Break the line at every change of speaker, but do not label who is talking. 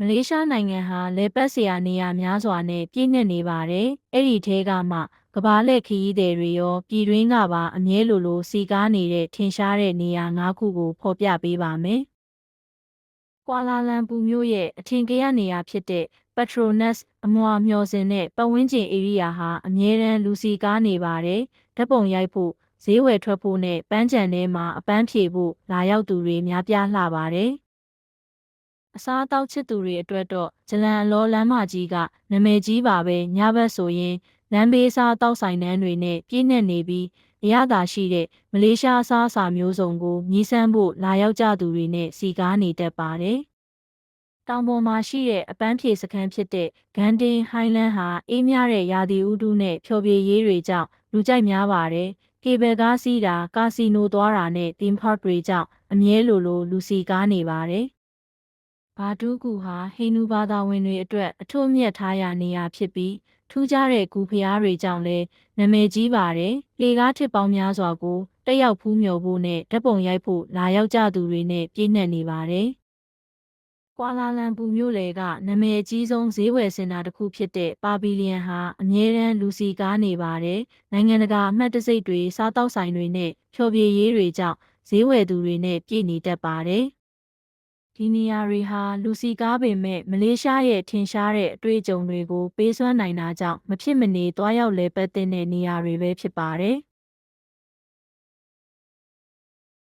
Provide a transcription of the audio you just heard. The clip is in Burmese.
မလေးရှားနိုင်ငံဟာလေပတ်စရာနေရာများစွာနဲ့ပြည့်နှက်နေပါတယ်။အဲ့ဒီထဲကမှကဘာလက်ခရီးသည်တွေရောပြည်တွင်းကပါအမြဲလိုလိုစီကားနေတဲ့ထင်ရှားတဲ့နေရာ၅ခုကိုဖော်ပြပေးပါမယ်။ကွာလာလမ်ပူမြို့ရဲ့အထင်ကရနေရာဖြစ်တဲ့ Petronas အမွာမျော်စင်တဲ့ပတ်ဝန်းကျင်ဧရိယာဟာအမြဲတမ်းလူစီကားနေပါတယ်။ဓာတ်ပုံရိုက်ဖို့ဈေးဝယ်ထွက်ဖို့နဲ့ပန်းချံထဲမှာအပန်းဖြေဖို့လာရောက်သူတွေများပြားလှပါတယ်။ အစားအသောက်ချစ်သူတွေအတွက်တော့ဂျလန်အလောလမ်းမကြီးကနာမည်ကြီးပါပဲညဘက်ဆိုရင်လမ်းဘေးစားတောက်ဆိုင်တန်းတွေနဲ့ပြည့်နှက်နေပြီးအရသာရှိတဲ့မလေးရှားအစားအစာမျိုးစုံကိုမြည်ဆန်းဖို့လာရောက်ကြသူတွေနဲ့စီကားနေတတ်ပါတယ်။တောင်ပေါ်မှာရှိတဲ့အပန်းဖြေစခန်းဖြစ်တဲ့ဂန်တင်ဟိုင်းလန်းဟာအေးမြတဲ့ရာသီဥတုနဲ့ဖျော်ဖြေရေးတွေကြောင့်လူကြိုက်များပါတယ်။ကေဘယ်ကားစီးတာကာစီနိုသွားတာနဲ့တင်ဖတ်တွေကြောင့်အမြဲလိုလိုလူစီကားနေပါတယ်။ ဘာဒူးကူဟာဟိန္ဒူဘာသာဝင်တွေအတွက်အထွတ်အမြတ်ထားရာနေရာဖြစ်ပြီးထူးခြားတဲ့ကူဖျားတွေကြောင့်လည်းနာမည်ကြီးပါတယ်။လေကားထစ်ပေါင်းများစွာကိုတက်ရောက်ဖူးမြော်ဖို့နဲ့ဓာတ်ပုံရိုက်ဖို့လာရောက်ကြသူတွေနဲ့ပြည့်နှက်နေပါတယ်။ကွာလာလမ်ပူမြို့လေကနာမည်အကြီးဆုံးဈေးဝယ်စင်တာတစ်ခုဖြစ်တဲ့ပါဗီလီယံဟာအမြဲတမ်းလူစီကားနေပါတယ်။နိုင်ငံတကာအမှတ်တံဆိပ်တွေစားတောက်ဆိုင်တွေနဲ့ဖျော်ဖြေရေးတွေကြောင့်ဈေးဝယ်သူတွေနဲ့ပြည့်နေတတ်ပါတယ်။ ဒီနေရာတွေဟာလူစီကားပေမဲ့မလေးရှားရဲ့ထင်ရှားတဲ့အတွေ့အကြုံတွေကိုပေးစွမ်းနိုင်တာကြောင့်မဖြစ်မနေတွားရောက်လည်ပတ်တဲ့နေရာတွေပဲဖြစ်ပါတယ်။